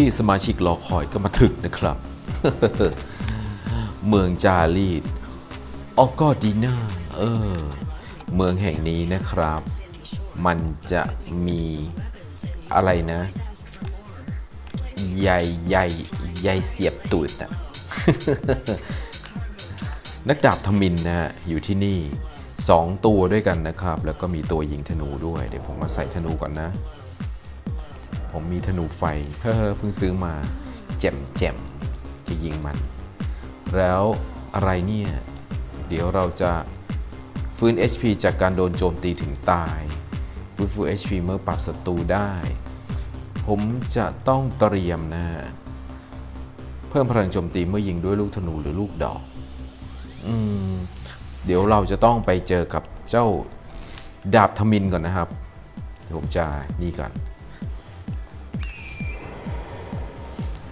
ที่สมาชิกรอคอยก็มาถึงนะครับ เมืองจารีดออกก็ดีน่าเออ เมืองแห่งนี้นะครับ มันจะมีอะไรนะใยใยใยเสียบตูดอะนักดาบทมินนะฮะอยู่ที่นี่ 2 ตัวด้วยกันนะครับ แล้วก็มีตัวยิงธนูด้วย เดี๋ยวผมมาใส่ธนูก่อนนะ ผมมีธนูไฟ เฮ้อเพิ่งซื้อมาแจ่มแจ่มจะยิงมัน แล้วอะไรเนี่ย เดี๋ยวเราจะฟื้น HP จากการโดนโจมตีถึงตาย ฟื้นฟู HP เมื่อปรับศัตรูได้ ผมจะต้องเตรียมนะ เพิ่มพลังโจมตีเมื่อยิงด้วยลูกธนูหรือลูกดอกอืมเดี๋ยวเราจะต้องไปเจอกับเจ้าดาบทมินก่อนนะครับ ผมจะนี่ก่อน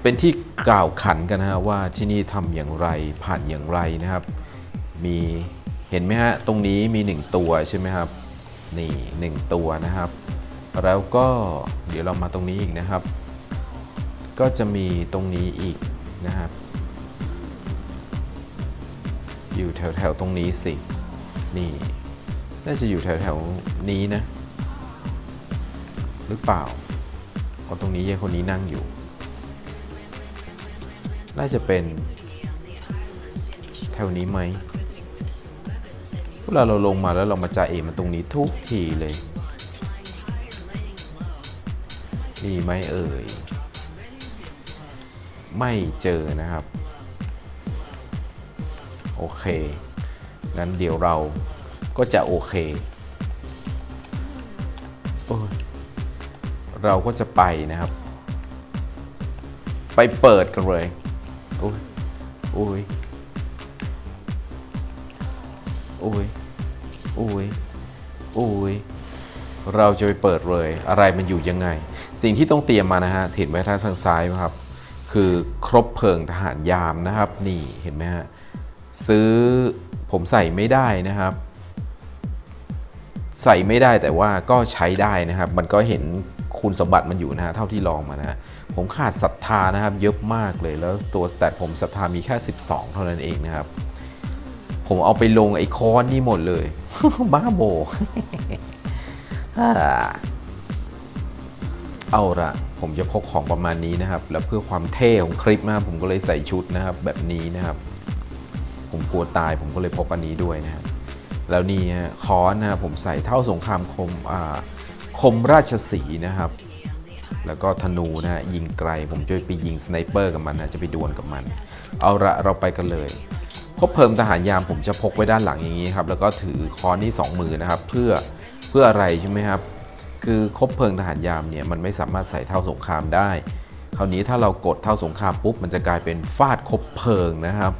เป็นที่กล่าวขันกันนะฮะว่าที่นี่ทำอย่างไรผ่านอย่างไรนะครับ มีเห็นไหมฮะตรงนี้มีหนึ่งตัวใช่ไหมครับนี่หนึ่งตัวนะครับ แล้วก็เดี๋ยวเรามาตรงนี้อีกนะครับ ก็จะมีตรงนี้อีกนะครับ อยู่แถวๆตรงนี้สินี่น่าจะอยู่แถวแถวๆนี้นะ หรือเปล่าเพราะตรงนี้ยายคนนี้นั่งอยู่ น่าจะเป็น แถวนี้ไหมเวลาเราลงมาแล้วเรามาจ่าเอมันตรงนี้ทุกทีเลย มีไหมเอ่ย ไม่เจอนะครับ โอเค งั้นเดี๋ยวเราก็จะโอเคเราก็จะไปนะครับ ไปเปิดกันเลย โอ้ย โอ้ย โอ้ย โอ้ย โอ้ย เราจะไปเปิดเลย อะไรมันอยู่ยังไง สิ่งที่ต้องเตรียมมานะฮะเห็นไหมทางทางซ้ายครับ คือครบเพลิงทหารยามนะครับ นี่เห็นไหมฮะ ซื้อผมใส่ไม่ได้นะครับ ใส่ไม่ได้แต่ว่าก็ใช้ได้นะครับ มันก็เห็น คุณสมบัติมันอยู่นะฮะเท่าที่ลองมานะ ผมขาดศรัทธานะครับ เยอะมากเลยแล้วตัวสแตทผมศรัทธามีแค่ 12 เท่านั้นเองนะครับ ผมเอาไปลงไอ้คอนนี่หมดเลย บ้าโบ่เอาละผมจะพกของประมาณนี้นะครับ แล้วเพื่อความเท่ของคลิปนะครับผมก็เลยใส่ชุดนะครับแบบนี้นะครับ ผมกลัวตายผมก็เลยพกอันนี้ด้วยนะครับแล้วนี่ฮะคอนนะผมใส่เท่าสงครามคมอ่า มราชสีนะครับ แล้วก็ธนูนะฮะยิงไกล ผมจะไปยิงสไนเปอร์กับมันนะจะไปดวลกับมัน เอาละเราไปกันเลยคบเพลิงทหารยามผมจะพกไว้ด้านหลังอย่างนี้ครับแล้วก็ถือค้อนนี่สองมือนะครับเพื่อเพื่ออะไรใช่ไหมครับคือคบเพลิงทหารยามเนี่ยมันไม่สามารถใส่เท่าสงครามได้ คราวนี้ถ้าเรากดเท่าสงครามปุ๊บมันจะกลายเป็นฟาดคบเพลิงนะครับ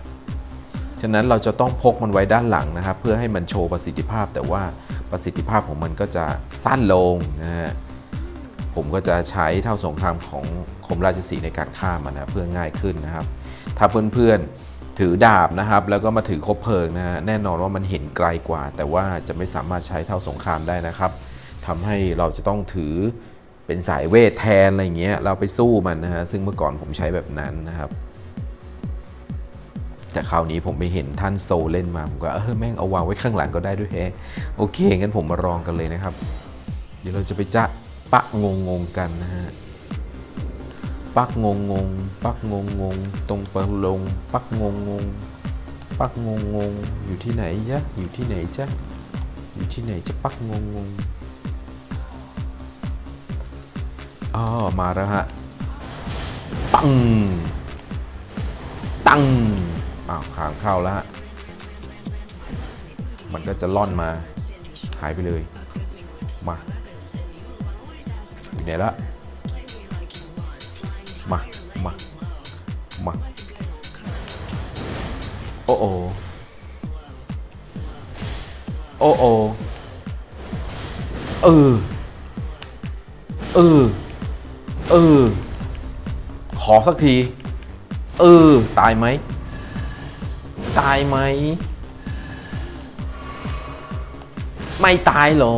ฉะนั้นเราจะต้องพกมันไว้ด้านหลังนะครับ เพื่อให้มันโชว์ประสิทธิภาพแต่ว่า ประสิทธิภาพของมันก็จะสั้นลงนะฮะผมก็จะใช้เท่าสงครามของคมราชสีในการฆ่ามันนะเพื่อง่ายขึ้นนะครับ ถ้าเพื่อนๆถือดาบนะครับ แล้วก็มาถือคบเพลิงนะฮะแน่นอนว่ามันเห็นไกลกว่า แต่ว่าจะไม่สามารถใช้เท่าสงครามได้นะครับทำให้เราจะต้องถือเป็นสายเวทแทนอะไรเงี้ยเราไปสู้มันนะฮะซึ่งเมื่อก่อนผมใช้แบบนั้นนะครับ แต่คราวนี้ผมไปเห็นท่านโซเล่นมา ผมก็เออแม่งเอาวางไว้ข้างหลังก็ได้ด้วยแฮะโอเคงั้นผมมาลองกันเลยนะครับ เดี๋ยวเราจะไปจะปะงงงกันนะฮะปักงงงปักงงงตรงไปลง ปักงงงปักงงงอยู่ที่ไหนจ๊ะอยู่ที่ไหนจ๊ะอยู่ที่ไหนจะปักงงงอ๋อมาแล้วฮะปัง ตั้ง อ้าวขางเข้าแล้วฮะ มันก็จะล่อนมา หายไปเลย มาอยู่ไหนละ มา มา มา โอ้โอโอ้โอเออ เออ เออ ขอสักที เออ ตายไหม ตายไหม ไม่ตายเหรอ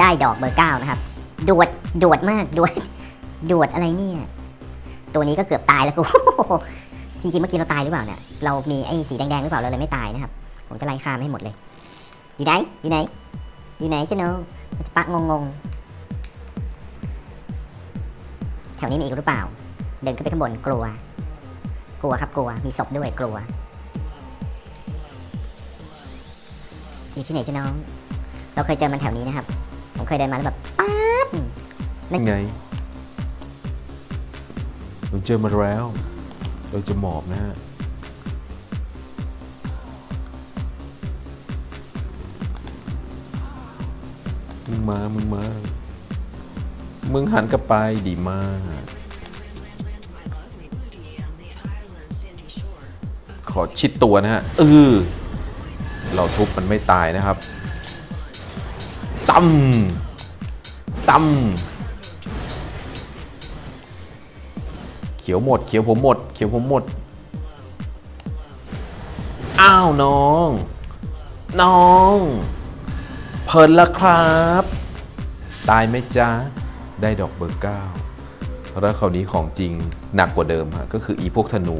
ได้ดอกเบอร์เก้านะครับ ดวด ดวดมาก ดวด ดวดอะไรเนี่ย ตัวนี้ก็เกือบตายแล้วกู จริงๆเมื่อกี้เราตายหรือเปล่าเนี่ย เรามีไอ้สีแดงๆหรือเปล่าเราเลยไม่ตายนะครับ ผมจะไล่ฆ่ามให้หมดเลย อยู่ไหน อยู่ไหน อยู่ไหนเจ้าโนมันจะปะงงๆแถวนี้มีอีกหรือเปล่า เดินขึ้นไปข้างบนกลัว กลัวครับกลัว มีศพด้วยกลัว อยู่ที่ไหนเจ้าน้อง เราเคยเจอมันแถวนี้นะครับ ผมเคยเดินมาแล้วแบบป๊าบนั่นไงเราเจอมาแล้ว เราจะหมอบนะฮะมึงมา มึงมา มึงหันกลับไปดีมาก ขอชิดตัวนะฮะเออ เราทุบมันไม่ตายนะครับตั้มตั้มเขียวหมด เขียวผมหมด เขียวผมหมด อ้าวน้อง น้อง เพลินละครับ ตายไหมจ๊ะ ได้ดอกเบอร์เก้าแล้วคราวนี้ของจริงหนักกว่าเดิมฮะก็คืออีพวกธนู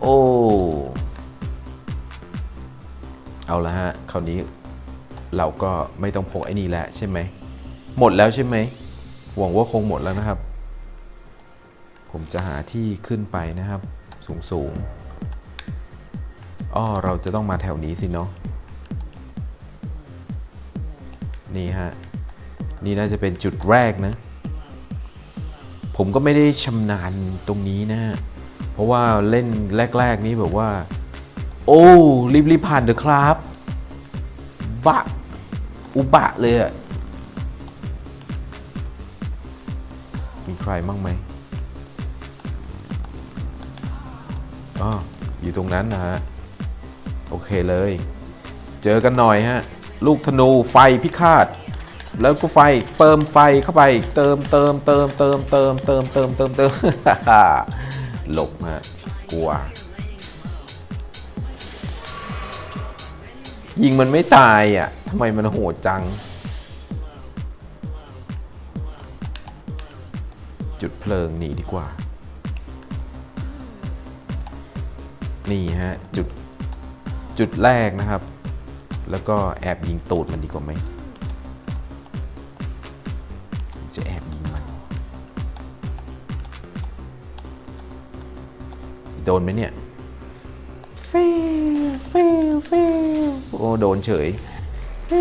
โอ้ เอาละฮะ คราวนี้เราก็ไม่ต้องพกไอ้นี่แล้วใช่ไหม หมดแล้วใช่ไหม หวังว่าคงหมดแล้วนะครับ ผมจะหาที่ขึ้นไปนะครับ สูงสูงอ้อเราจะต้องมาแถวนี้สิเนาะ นี่ฮะ นี่น่าจะเป็นจุดแรกนะ ผมก็ไม่ได้ชำนาญตรงนี้นะฮะ เพราะว่าเล่นแรก ๆ นี้แบบว่า โอ้รีบๆผ่านเถอะครับ บะ อุบะเลยอะมีใครบ้างไหมอ๋ออยู่ตรงนั้นนะฮะ โอเคเลย เจอกันหน่อยฮะ ลูกธนูไฟพิฆาต แล้วก็ไฟเติมไฟเข้าไป เติมเติมเติมเติมเติมเติมเติมเติมเติมหลบฮะกลัว ยิงมันไม่ตายอะทำไมมันโหดจัง จุดเพลิงหนีดีกว่า นี่ฮะ จุด จุดแรกนะครับ แล้วก็แอบยิงตูดมันดีกว่าไหมจะแอบยิงมัน โดนไหมเนี่ย เฟลเฟลเฟ ลโอ้โดนเฉยเฟล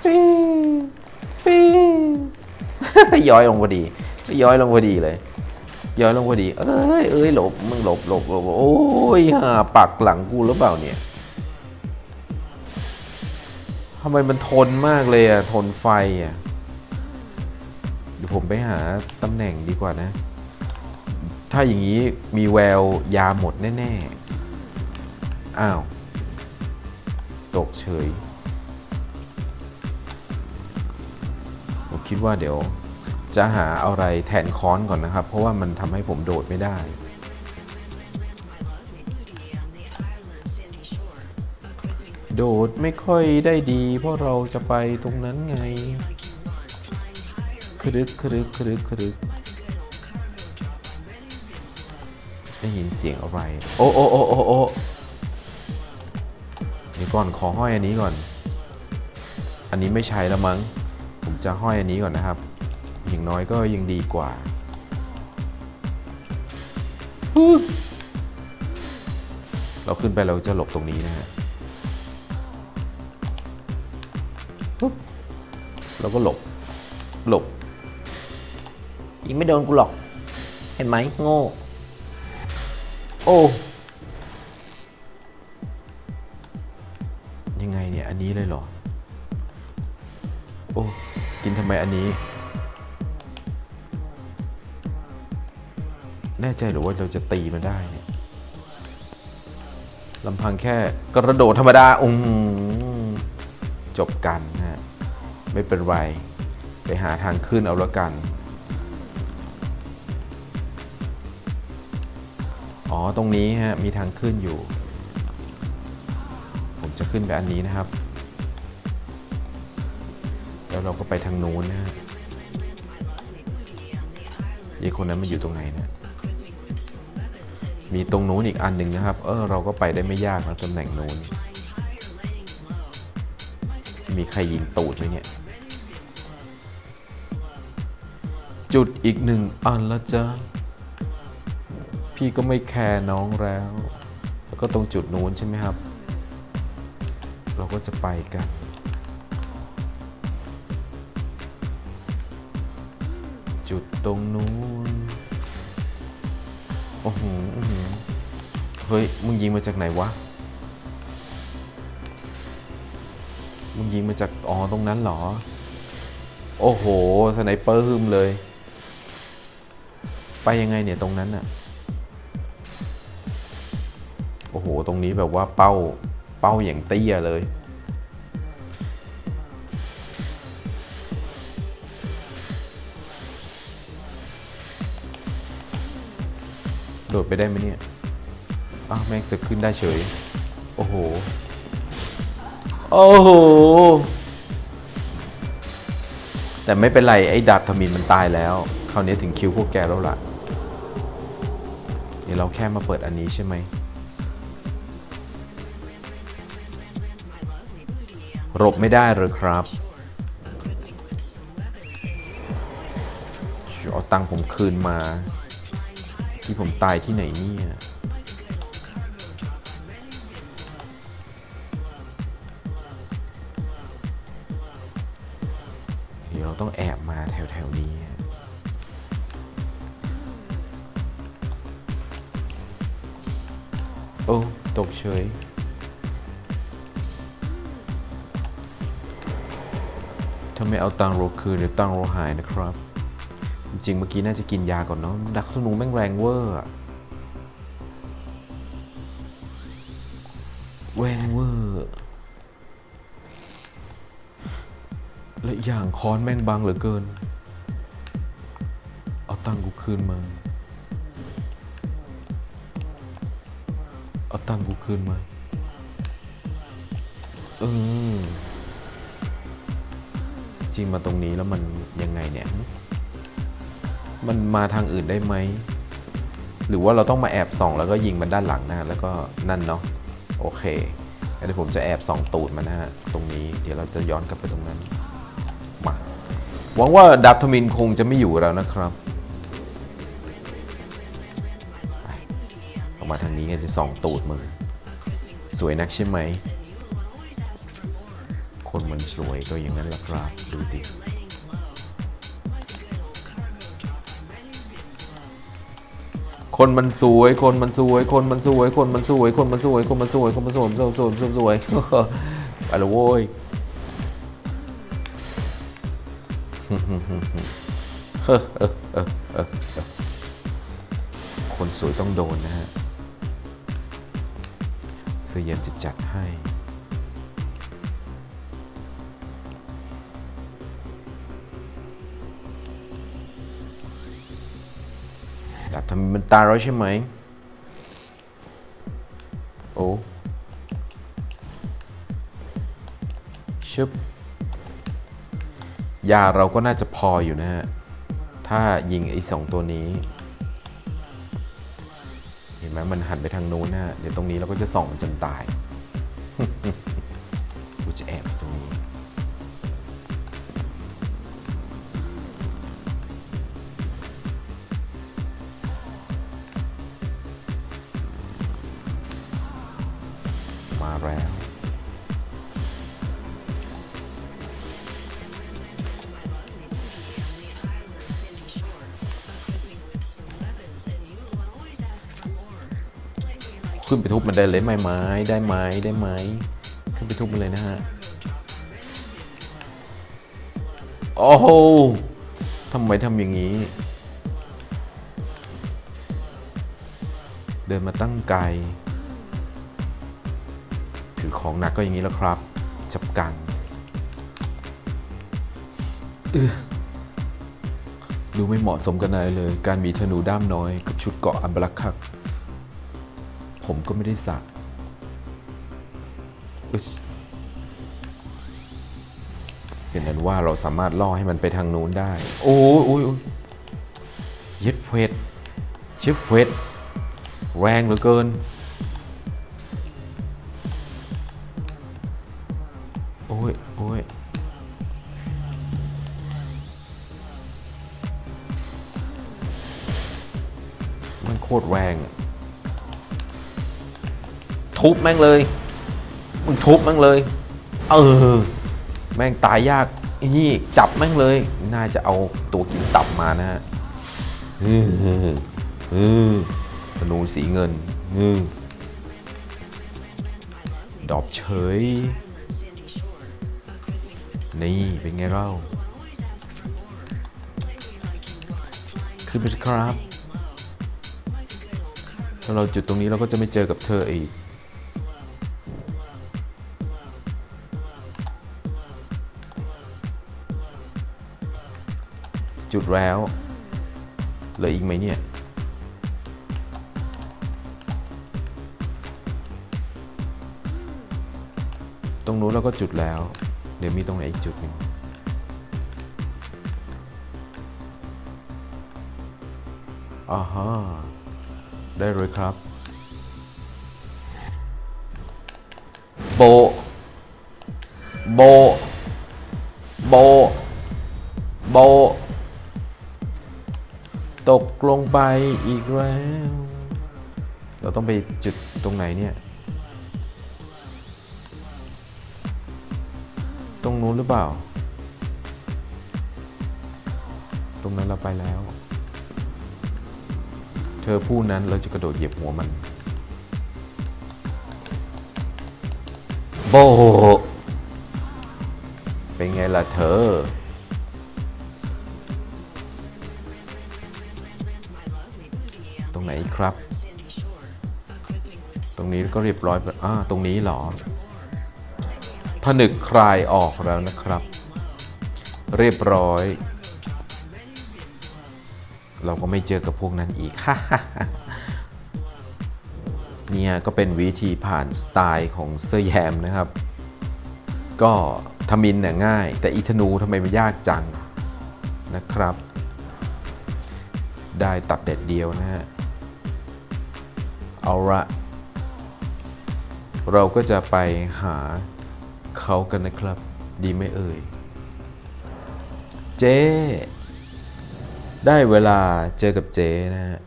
เฟลเฟลย้อยลงพอดี ย้อยลงพอดีเลย ย้อยลงพอดี เอ้ยเอ้ยหลบมึงหลบหลบหลบโอ้ยห่าปักหลังกูหรือเปล่าเนี่ยทำไมมันทนมากเลยอะทนไฟอะเดี๋ยวผมไปหาตำแหน่งดีกว่านะ ถ้าอย่างนี้มีแววยาหมดแน่ ๆ อ้าว ตกเฉย ผมคิดว่าเดี๋ยวจะหาอะไรแทนค้อนก่อนนะครับ เพราะว่ามันทำให้ผมโดดไม่ได้โดดไม่ค่อยได้ดี เพราะเราจะไปตรงนั้นไง ครึกครึกครึกครึกได้ยินเสียงอะไร โอ้โอ้โอ้โอ้โอ้ เดี๋ยวก่อนขอห้อยอันนี้ก่อน อันนี้ไม่ใช้แล้วมั้ง ผมจะห้อยอันนี้ก่อนนะครับ อย่างน้อยก็ยังดีกว่าฮู้เราขึ้นไปเราจะหลบตรงนี้นะฮะปุ๊บเราก็หลบ หลบยิงไม่โดนกูหรอก เห็นไหมโง่ โอ้ อันนี้เลยเหรอ โอ้ กินทำไมอันนี้ แน่ใจหรือว่าเราจะตีมันได้เนี่ยลำพังแค่กระโดดธรรมดาอืมจบกันนะฮะไม่เป็นไร ไปหาทางขึ้นเอาละกัน อ๋อ ตรงนี้ฮะ มีทางขึ้นอยู่ จะขึ้นไปอันนี้นะครับ แล้วเราก็ไปทางนู้นนะฮะยายคนนั้นมันอยู่ตรงไหนนะมีตรงนู้นอีกอันหนึ่งนะครับ เออเราก็ไปได้ไม่ยากนะตำแหน่งนู้น มีใครยิงตูดไหมเนี่ย จุดอีกหนึ่งอันละจ้าพี่ก็ไม่แคร์น้องแล้ว แล้วก็ตรงจุดนู้นใช่ไหมครับ ก็จะไปกัน จุดตรงนู้น โอ้โหเฮ้ย มึงยิงมาจากไหนวะ มึงยิงมาจาก อ๋อ ตรงนั้นเหรอ โอ้โห สไนเปอร์ฮึมเลย ไปยังไงเนี่ยตรงนั้นอะโอ้โห ตรงนี้แบบว่าเป้า เป้าอย่างเตี้ยเลย โดดไปได้ไหมเนี่ย อ้าวแม่งสึกขึ้นได้เฉย โอ้โห โอ้โห แต่ไม่เป็นไร ไอ้ดาบทมินมันตายแล้ว คราวนี้ถึงคิวพวกแกแล้วล่ะนี่เราแค่มาเปิดอันนี้ใช่ไหมหลบไม่ได้หรือครับเอาตังค์ผมคืนมา ที่ผมตายที่ไหนเนี่ยเดี๋ยวเราต้องแอบมาแถวๆนี้โอ้ ตกเฉยถ้าไม่เอาตังโรคืนเดี๋ยวตังโรหายนะครับ จริงเมื่อกี้น่าจะกินยาก่อนเนาะดักธนูแม่งแรงเวอร์แรงเวอร์และอีกอย่างค้อนแม่งบางเหลือเกิน เอาตังกูคืนมา เอาตังกูคืนมาเออจริงมาตรงนี้แล้วมันยังไงเนี่ย มันมาทางอื่นได้ไหม หรือว่าเราต้องมาแอบส่อง แล้วก็ยิงมันด้านหลังนะแล้วก็นั่นเนาะโอเคเดี๋ยวผมจะแอบส่องตูดมันนะฮะตรงนี้เดี๋ยวเราจะย้อนกลับไปตรงนั้นมาหวังว่าดาบทมินคงจะไม่อยู่แล้วนะครับออกมาทางนี้กันจะส่องตูดมึงสวยนักใช่ไหม คนมันสวยก็อย่างนั้นแหละครับ ดูดิ คนมันสวย คนมันสวย คนมันสวย คนมันสวย คนมันสวย คนมันสวย คนมันสวยสวยสวยสวยสวยอะไรโว้ยคนสวยต้องโดนนะฮะเสื้เย็นจะจัดให้ ทำมันตายแล้วใช่ไหม โอ้ชึบยาเราก็น่าจะพออยู่นะฮะ ถ้ายิงไอ้สองตัวนี้ เห็นไหมมันหันไปทางนู้นนะฮะ เดี๋ยวตรงนี้เราก็จะส่องจนตาย ขึ้นไปทุบมันได้เลยไหมไม้ได้ไหมได้ไหมขึ้นไปทุบมันเลยนะฮะโอ้โหทำไมทำอย่างนี้ เดินมาตั้งไกลถือของหนักก็อย่างนี้แล้วครับ จับกังเออดูไม่เหมาะสมกันเลยเลย การมีธนูด้ามน้อยกับชุดเกาะอัมบลักคัก ผมก็ไม่ได้สักเห็นนั้นว่าเราสามารถล่อให้มันไปทางนู้นได้ โอ้ยโอ้ยโอ้ยยึดเฟดชิปเฟดแรงเหลือเกิน โอ้ยโอ้ยมันโคตรแรง ทุบแม่งเลย มึงทุบแม่งเลย เออ แม่งตายยากนี่จับแม่งเลย น่าจะเอาตัวกินตับมานะฮะเออเออเออธนูสีเงินเออดอบเฉย นี่เป็นไงเล่าขึ้นไปครับถ้าเราจุดตรงนี้เราก็จะไม่เจอกับเธออีก จุดแล้วเหลืออีกไหมเนี่ย ตรงนู้นเราก็จุดแล้ว เดี๋ยวมีตรงไหนอีกจุดหนึ่งอ่าฮะได้เลยครับ โบ โบ โบ โบ ตกลงไปอีกแล้ว เราต้องไปจุดตรงไหนเนี่ย ตรงนู้นหรือเปล่า ตรงนั้นเราไปแล้ว เธอผู้นั้นเราจะกระโดดเหยียบหัวมันโบะเป็นไงล่ะเธอ ครับ ตรงนี้ก็เรียบร้อยอ่าตรงนี้เหรอผนึกคลายออกแล้วนะครับ เรียบร้อย เราก็ไม่เจอกับพวกนั้นอีกเนี่ยก็เป็นวิธีผ่านสไตล์ของเซอร์แยมนะครับ ก็ทมินเนี่ยง่าย แต่อีธนูทำไมมันยากจังนะครับ ได้ตัดเด็ดเดียวนะฮะ เอาละเราก็จะไปหาเขากันนะครับ ดีไหมเอ่ย เจ๊ได้เวลาเจอกับเจ๊นะฮะ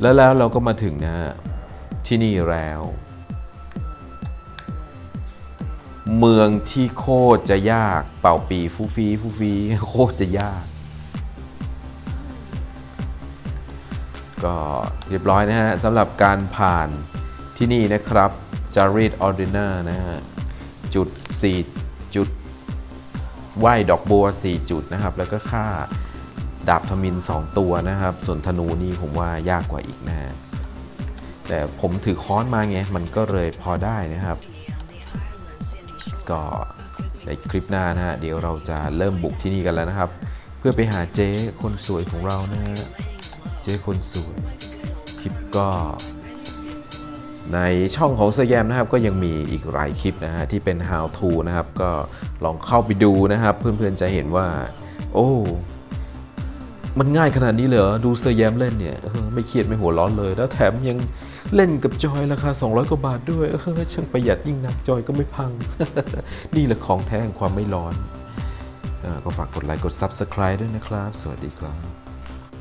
แล้วแล้วเราก็มาถึงนะฮะที่นี่แล้ว เมืองที่โคตรจะยาก เป่าปีฟูฟีฟูฟีโคตรจะยาก ก็เรียบร้อยนะฮะสำหรับการผ่านที่นี่นะครับจารีดออร์ดินานะฮะจุด 4 จุดไหวดอกบัว 4 จุดนะครับ แล้วก็ค่าดาบทมิน 2 ตัวนะครับ ส่วนธนูนี่ผมว่ายากกว่าอีกนะฮะแต่ผมถือค้อนมาไง มันก็เลยพอได้นะครับ ก็ในคลิปหน้านะฮะเดี๋ยวเราจะเริ่มบุกที่นี่กันแล้วนะครับ เพื่อไปหาเจ๊คนสวยของเรานะฮะ เจ๊คนสวย คลิปก็ ในช่องของเซแยมนะครับก็ยังมีอีกหลายคลิปนะฮะที่เป็น how to นะครับ ก็ลองเข้าไปดูนะครับ เพื่อนๆจะเห็นว่า โอ้มันง่ายขนาดนี้เลยเหรอดูเซแยมเล่นเนี่ยเออไม่เครียดไม่หัวร้อนเลย แล้วแถมยังเล่นกับจอยราคา 200 กว่าบาทด้วยเออช่างประหยัดยิ่งนักจอยก็ไม่พัง นี่แหละของแท้แห่งความไม่ร้อนออก็ฝากกดไลค์กด Subscribe ด้วยนะครับ สวัสดีครับ